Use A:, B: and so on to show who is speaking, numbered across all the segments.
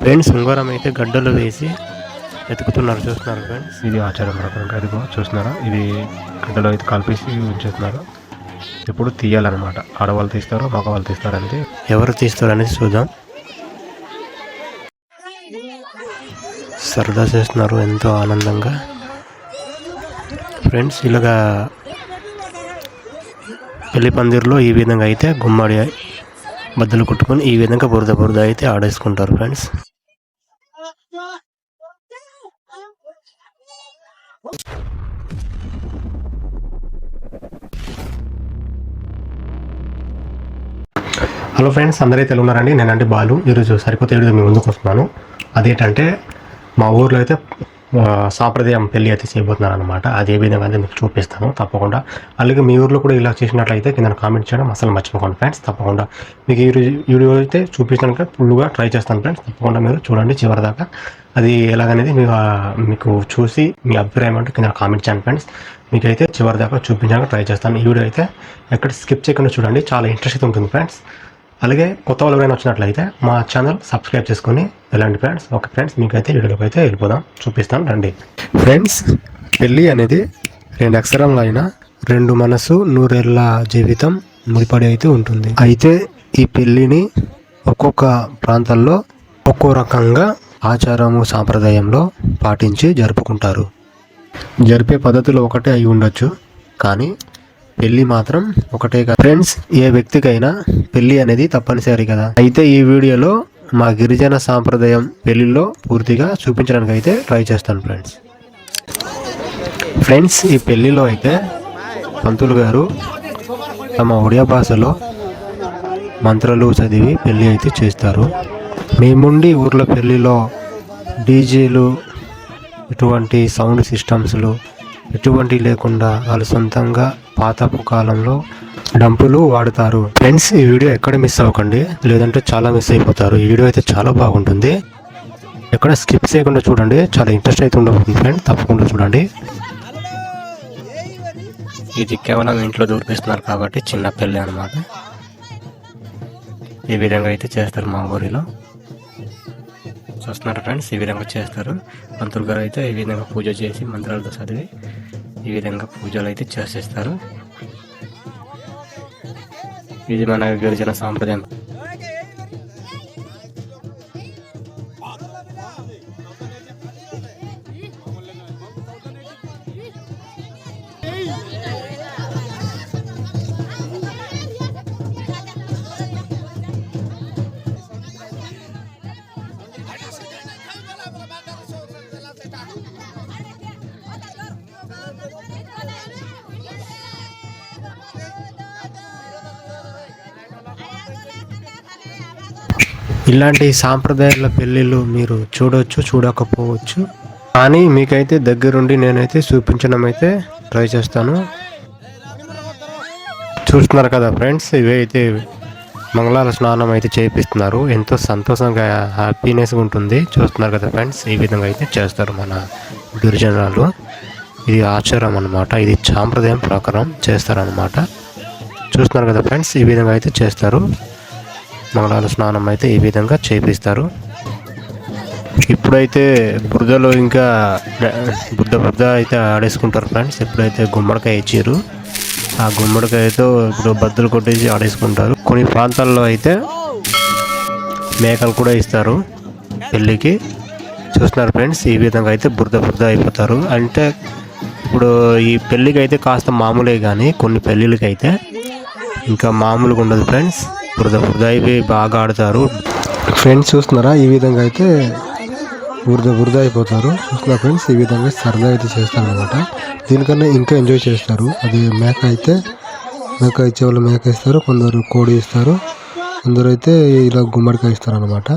A: Friends ఉంగరం అయితే గడ్డలు వేసి వెతుకుతున్నారు చూస్తున్నారు ఫ్రెండ్స్ ఇది ఆచారం ప్రకారం అదిగో చూస్తున్నారా? ఇది గడ్డలో అయితే కలిపేసి ఉంచేస్తున్నారు. ఇప్పుడు తీయాలన్నమాట. ఆడవాళ్ళు తీస్తారు మగవాళ్ళు తీస్తారు అనేది ఎవరు తీస్తారు అనేది చూద్దాం. సరదా చేస్తున్నారు ఎంతో ఆనందంగా. ఫ్రెండ్స్ ఇలాగా పెళ్ళి పందిరిలో ఈ విధంగా అయితే గుమ్మడి బద్దలు కుట్టుకొని ఈ విధంగా బురద బురద అయితే ఆడేసుకుంటారు ఫ్రెండ్స్. హలో ఫ్రెండ్స్ అందరైతే ఉన్నారండి? నేనంటే బాలు. ఈరోజు సరికొత్త ఏడు మీ ముందుకు వస్తున్నాను. అదేంటంటే మా ఊర్లో అయితే సాంప్రదాయం పెళ్ళి అయితే చేయబోతున్నాను అనమాట అది ఏ విధంగా అయితే మీకు చూపిస్తాను తప్పకుండా. అలాగే మీ ఊర్లో కూడా ఇలా చేసినట్లయితే కింద కామెంట్ చేయడం అసలు మర్చిపోకండి ఫ్రెండ్స్ తప్పకుండా. మీకు ఈ రోజు వీడియో అయితే చూపించడానికి ఫుల్గా ట్రై చేస్తాను ఫ్రెండ్స్ తప్పకుండా మీరు చూడండి చివరిదాకా. అది ఎలాగనేది మీకు మీకు చూసి మీ అభిప్రాయం అంటే కింద కామెంట్ చేయండి ఫ్రెండ్స్. మీకైతే చివరిదాకా చూపించడానికి ట్రై చేస్తాను. ఈ వీడియో అయితే ఎక్కడ స్కిప్ చేయకుండా చూడండి చాలా ఇంట్రెస్ట్ ఉంటుంది ఫ్రెండ్స్. అలాగే కొత్త వాళ్ళు ఎవరైనా వచ్చినట్లయితే మా ఛానల్ సబ్స్క్రైబ్ చేసుకొని వెళ్ళండి ఫ్రెండ్స్ ఓకే ఫ్రెండ్స్ మీకైతే వీడియోలోకి అయితే వెళ్ళిపోదాం. చూపిస్తాను రండి. ఫ్రెండ్స్ పెళ్ళి అనేది రెండు అక్షరంలో అయినా రెండు మనసు నూరేళ్ళ జీవితం ముడిపడి అయితే ఉంటుంది. అయితే ఈ పెళ్ళిని ఒక్కొక్క ప్రాంతాల్లో ఒక్కో రకంగా ఆచారము సాంప్రదాయంలో పాటించి జరుపుకుంటారు. జరిపే పద్ధతులు ఒకటే అయి ఉండొచ్చు కానీ పెళ్ళి మాత్రం ఒకటే కదా. ఫ్రెండ్స్ ఏ వ్యక్తికైనా పెళ్ళి అనేది తప్పనిసరి కదా. అయితే ఈ వీడియోలో మా గిరిజన సాంప్రదాయం పెళ్ళిలో పూర్తిగా చూపించడానికి అయితే ట్రై చేస్తాను ఫ్రెండ్స్ ఫ్రెండ్స్ ఈ పెళ్ళిలో అయితే పంతులు గారు తమ ఒడియా భాషలో మంత్రాలు చదివి పెళ్ళి అయితే చేస్తారు. మేముండి ఊర్లో పెళ్ళిలో డీజేలు ఇటువంటి సౌండ్ సిస్టమ్స్లు ఎటువంటి లేకుండా వాళ్ళు సొంతంగా పాతపు కాలంలో డంపులు వాడుతారు. ఫ్రెండ్స్ ఈ వీడియో ఎక్కడ మిస్ అవ్వకండి. లేదంటే చాలా మిస్ అయిపోతారు. ఈ వీడియో అయితే చాలా బాగుంటుంది. ఎక్కడ స్కిప్ చేయకుండా చూడండి. చాలా ఇంట్రెస్ట్ అయితే ఉండబోతుంది ఫ్రెండ్ తప్పకుండా చూడండి. ఇది కేవలం ఇంట్లో చూపిస్తున్నారు కాబట్టి చిన్న పెళ్ళి అనమాట ఈ విధంగా అయితే చేస్తారు మా ఊరిలో. చూస్తున్నారు ఫ్రెండ్స్ ఈ విధంగా చేస్తారు పంతులు గారు అయితే ఈ విధంగా పూజ చేసి మంత్రాలతో చదివి ఈ విధంగా పూజలు అయితే చేసేస్తారు. ఇది మన గిరిజన సాంప్రదాయం. ఇలాంటి సాంప్రదాయాల పెళ్ళిళ్ళు మీరు చూడవచ్చు చూడకపోవచ్చు. కానీ మీకైతే దగ్గరుండి నేనైతే చూపించడం అయితే ట్రై చేస్తాను. చూస్తున్నారు కదా ఫ్రెండ్స్ ఇవి అయితే మంగళాల స్నానం అయితే చేపిస్తున్నారు. ఎంతో సంతోషంగా హ్యాపీనెస్గా ఉంటుంది. చూస్తున్నారు కదా ఫ్రెండ్స్ ఈ విధంగా అయితే చేస్తారు మన గిరిజనాలు ఇది ఆచారం అన్నమాట. ఇది సాంప్రదాయం ప్రకారం చేస్తారన్నమాట. చూస్తున్నారు కదా ఫ్రెండ్స్ ఈ విధంగా అయితే చేస్తారు. మంగళాల స్నానం అయితే ఈ విధంగా చేపిస్తారు. ఇప్పుడైతే బురదలో ఇంకా బుద్ధ బుద్ధ అయితే ఆడేసుకుంటారు ఫ్రెండ్స్. ఎప్పుడైతే గుమ్మడికాయ ఇచ్చారు. ఆ గుమ్మడికాయతో ఇప్పుడు బద్దలు కొట్టేసి ఆడేసుకుంటారు. కొన్ని ప్రాంతాల్లో అయితే మేకలు కూడా ఇస్తారు పెళ్ళికి. చూస్తున్నారు ఫ్రెండ్స్ ఈ విధంగా అయితే బురద బురద అయిపోతారు. అంటే ఇప్పుడు ఈ పెళ్ళికి అయితే కాస్త మామూలే కానీ కొన్ని పెళ్ళిళ్ళకి అయితే ఇంకా మామూలుగా ఉండదు ఫ్రెండ్స్. బురద బురద ఇవి బాగా ఆడతారు ఫ్రెండ్స్ చూస్తున్నారా? ఈ విధంగా అయితే బురద బురద అయిపోతారు చూస్తున్నా ఫ్రెండ్స్ ఈ విధంగా సరదా అయితే చేస్తారు అనమాట దీనికన్నా ఇంకా ఎంజాయ్ చేస్తారు. అది మేక అయితే మేక ఇచ్చే వాళ్ళు మేక ఇస్తారు కొందరు కోడి ఇస్తారు కొందరు అయితే ఇలా గుమ్మడికాయ ఇస్తారు అనమాట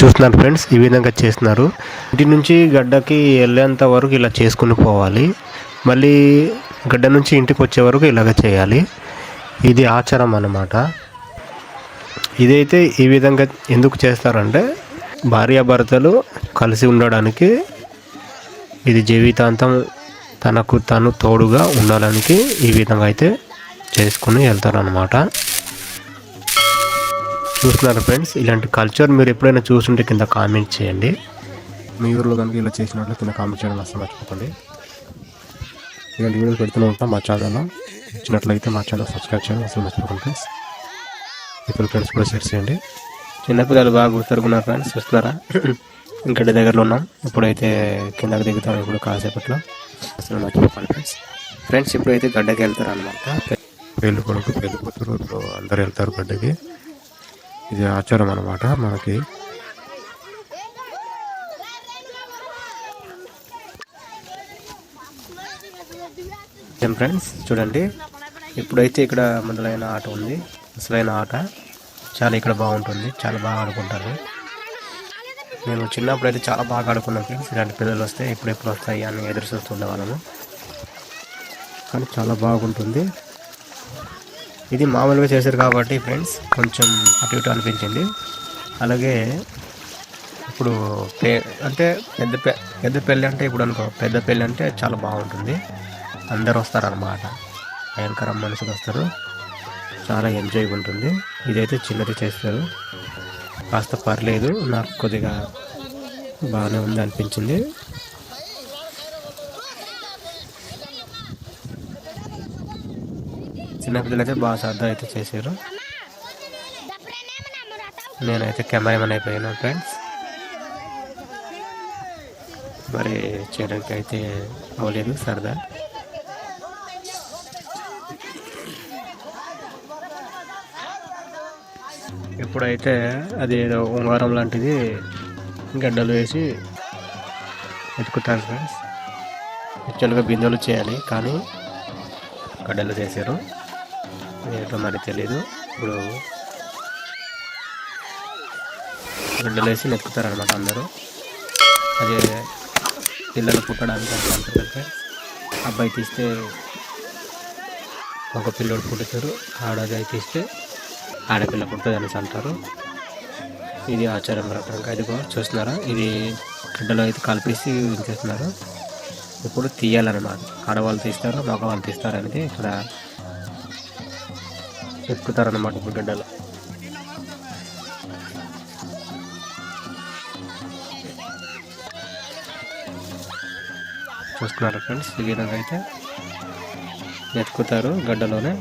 A: చూస్తున్నారు ఫ్రెండ్స్ ఈ విధంగా చేస్తున్నారు. ఇంటి నుంచి గడ్డకి వెళ్ళేంత వరకు ఇలా చేసుకుని పోవాలి. మళ్ళీ గడ్డ నుంచి ఇంటికి వచ్చే వరకు ఇలాగ చేయాలి. ఇది ఆచారం అన్నమాట. ఇదైతే ఈ విధంగా ఎందుకు చేస్తారంటే భార్యాభర్తలు కలిసి ఉండడానికి ఇది జీవితాంతం తనకు తను తోడుగా ఉండడానికి ఈ విధంగా అయితే చేసుకుని వెళ్తారనమాట చూస్తున్నారు ఫ్రెండ్స్ ఇలాంటి కల్చర్ మీరు ఎప్పుడైనా చూస్తుంటే కింద కామెంట్ చేయండి. మీ ఊర్లో కనుక ఇలా చేసినట్లు కింద కామెంట్ చేయడం అసలు మర్చిపోకండి. ఇలాంటి వీడియోలు పెడుతూనే ఉంటాం మా ఛానల్లో ఇచ్చినట్లయితే మా ఛానల్ సబ్స్క్రైబ్ చేయడం అసలు మర్చిపోకండి ఫ్రెండ్స్ ఇప్పుడు ఫ్రెండ్స్ కూడా షేర్ చేయండి. చిన్నపిల్లలు బాగా గుర్తురుకున్నారు ఫ్రెండ్స్ చూస్తున్నారా? ఇంకటి దగ్గరలో ఉన్నాం. ఇప్పుడైతే కిందకి దిగుతాం ఇప్పుడు కాసేపట్లో. అసలు మర్చిపోకండి ఫ్రెండ్స్. ఫ్రెండ్స్ ఇప్పుడైతే గడ్డకి వెళ్తారు అనమాట పెళ్ళి కొడుకు పెళ్ళి కూతురు ఇప్పుడు అందరు వెళ్తారు గడ్డకి. ఇది ఆచారం అనమాట మనకి. ఫ్రెండ్స్? చూడండి. ఇప్పుడైతే ఇక్కడ మొదలైన ఆట ఉంది. అసలైన ఆట. చాలా ఇక్కడ బాగుంటుంది. చాలా బాగా ఆడుకుంటారు. మేము చిన్నప్పుడు అయితే చాలా బాగా ఆడుకున్నాం ఫ్రెండ్స్. ఇలాంటి పిల్లలు వస్తే ఇప్పుడు ఎప్పుడు వస్తాయి అని ఎదురు చూస్తుండే వాళ్ళము కానీ చాలా బాగుంటుంది. ఇది మామూలుగా చేశారు కాబట్టి ఫ్రెండ్స్ కొంచెం అటు ఇటు అనిపించింది. అలాగే ఇప్పుడు పే అంటే పెద్ద పెద్ద పెళ్ళి అంటే ఇప్పుడు అనుకో పెద్ద పెళ్ళి అంటే చాలా బాగుంటుంది. అందరు వస్తారన్నమాట. భయంకరం మనుషులు వస్తారు. చాలా ఎంజాయ్ ఉంటుంది. ఇదైతే చిన్నది చేస్తారు. కాస్త పర్లేదు నాకు కొద్దిగా బాగానే ఉంది అనిపించింది. చిన్నపిల్లలు అయితే బాగా శ్రద్ధ అయితే చేశారు. నేనైతే కెమెరామెన్ అయిపోయాను ఫ్రెండ్స్. మరి చేయడానికి అయితే అవ్వలేదు సరదా. ఎప్పుడైతే అది ఏదో ఉంగారం లాంటిది గడ్డలు వేసి ఎత్తుకుతారు ఫ్రెండ్స్ యాక్చువల్గా బిందెలు చేయాలి కానీ గడ్డలు చేశారు. ఏంటో మరి తెలియదు ఇప్పుడు గడ్డలు వేసి నెక్కుతారు అనమాట అందరూ. అదే పిల్లలు పుట్టడానికి అంత అంటారు కదా అబ్బాయి తీస్తే ఒక పిల్లోడు పుట్టుతారు ఆడది తీస్తే ఆడపిల్ల పుడుతుంది అనేసి అంటారు. ఇది ఆచారం ప్రకారంగా ఇది కూడా చూస్తున్నారా? ఇది గడ్డలో అయితే కలిపేసి ఉంచేస్తున్నారు. ఇప్పుడు తీయాలన్నమాట. ఆడవాళ్ళు తీస్తారు మగవాళ్ళు తీస్తారు అనేది ఇక్కడ ఎక్కుతారన్నమాట ఇప్పుడు గడ్డలో. చూస్తున్నారు ఫ్రెండ్స్? ఈ విధంగా అయితే ఎక్కుతారు గడ్డలోనే.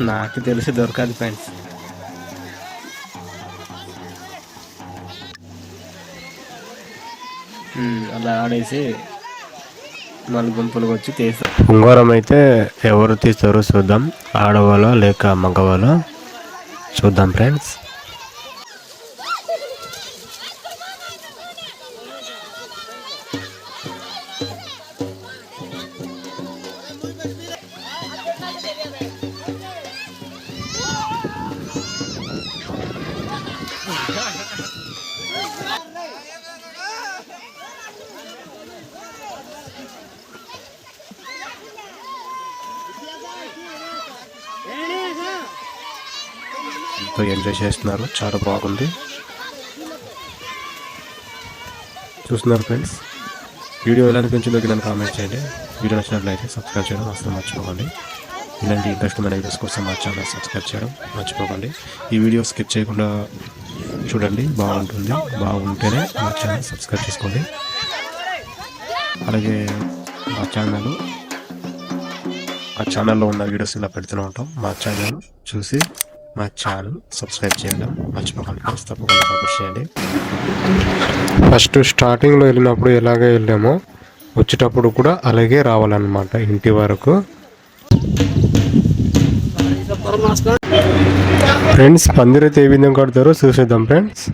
A: నాకు తెలిసి దొరకదు ఫ్రెండ్స్ అలా ఆడేసి మళ్ళీ గుంపులకు వచ్చి తీస్తారు ఉంగారం అయితే ఎవరు తీస్తారో చూద్దాం. ఆడవాళ్ళో లేక మగవాళ్ళో చూద్దాం ఫ్రెండ్స్ ఎంతో ఎంజాయ్ చేస్తున్నారు. చాలా బాగుంది. చూస్తున్నారు ఫ్రెండ్స్? వీడియో ఎలా అనిపించిందో కింద కామెంట్ చేయండి. వీడియో నచ్చినట్లయితే సబ్స్క్రైబ్ చేయడం అసలు మర్చిపోకండి. ఇలాంటి ఇంట్రెస్ట్మైన వీడియోస్ కోసం మా ఛానల్ సబ్స్క్రైబ్ చేయడం మర్చిపోకండి. ఈ వీడియో స్కిప్ చేయకుండా చూడండి. బాగుంటుంది. బాగుంటేనే మా ఛానల్ సబ్స్క్రైబ్ చేసుకోండి. అలాగే మా ఛానల్ ఆ ఛానల్లో ఉన్న వీడియోస్ ఇలా పెడుతూనే ఉంటాం. మా ఛానల్ చూసి మా ఛానల్ సబ్స్క్రైబ్ చేయడం. మర్చిపోకండి. ఫ్రెండ్స్ తప్పకుండా సపోర్ట్ చేయండి. ఫస్ట్ స్టార్టింగ్లో వెళ్ళినప్పుడు ఎలాగే వెళ్ళామో వచ్చేటప్పుడు కూడా అలాగే రావాలన్నమాట ఇంటి వరకు. ఫ్రెండ్స్ పందిరైతే ఏ విధంగా కడతారో చూసేద్దాం ఫ్రెండ్స్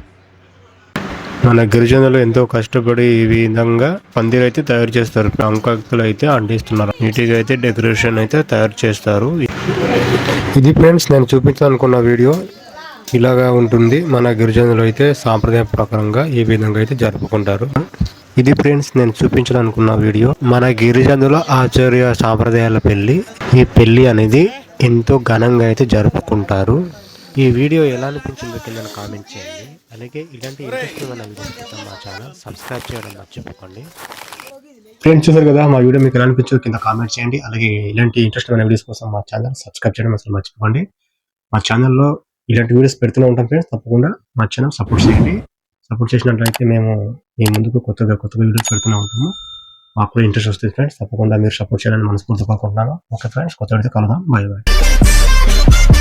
A: మన గిరిజనులు ఎంతో కష్టపడి ఈ విధంగా పందిరి అయితే తయారు చేస్తారు. ప్రాంకాక్తులు అయితే అంటిస్తున్నారు. నీటిగా అయితే డెకరేషన్ అయితే తయారు చేస్తారు. ఇది ఫ్రెండ్స్ నేను చూపించాలనుకున్న వీడియో ఇలాగా ఉంటుంది. మన గిరిజనులు అయితే సాంప్రదాయ ప్రకారంగా ఈ విధంగా అయితే జరుపుకుంటారు. ఇది ఫ్రెండ్స్ నేను చూపించాలనుకున్న వీడియో. మన గిరిజనుల ఆచార్య సాంప్రదాయాల పెళ్ళి ఈ పెళ్ళి అనేది ఎంతో ఘనంగా అయితే జరుపుకుంటారు. ఈ వీడియో ఎలా అనిపించిందో కింద కామెంట్ చేయండి. అలాగే ఇలాంటి ఇంట్రెస్టింగ్ ఉన్న వీడియోస్ మా ఛానల్ సబ్స్క్రైబ్ చేయడం మర్చిపోకండి. ఫ్రెండ్స్ చూసారు కదా మా వీడియో మీకు ఎలా అనిపించిందో కింద కామెంట్ చేయండి. అలాగే ఇలాంటి ఇంట్రెస్ట్ ఉన్న వీడియోస్ కోసం మా ఛానల్ సబ్స్క్రైబ్ చేయడం అసలు మర్చిపోకండి. మా ఛానల్లో ఇలాంటి వీడియోస్ పెడుతూనే ఉంటాం ఫ్రెండ్స్ తప్పకుండా మా ఛానల్ సపోర్ట్ చేయండి. సపోర్ట్ చేసినట్లయితే మేము మీ ముందుకు కొత్తగా కొత్తగా వీడియోస్ పెడుతూనే ఉంటాము. మాకు కూడా ఇంట్రెస్ట్ వస్తుంది ఫ్రెండ్స్ తప్పకుండా మీరు సపోర్ట్ చేయాలని మనస్ఫూర్తి కోరుకుంటున్నాను. ఓకే ఫ్రెండ్స్ కొత్త వీడియో కలుద్దాం. Bye bye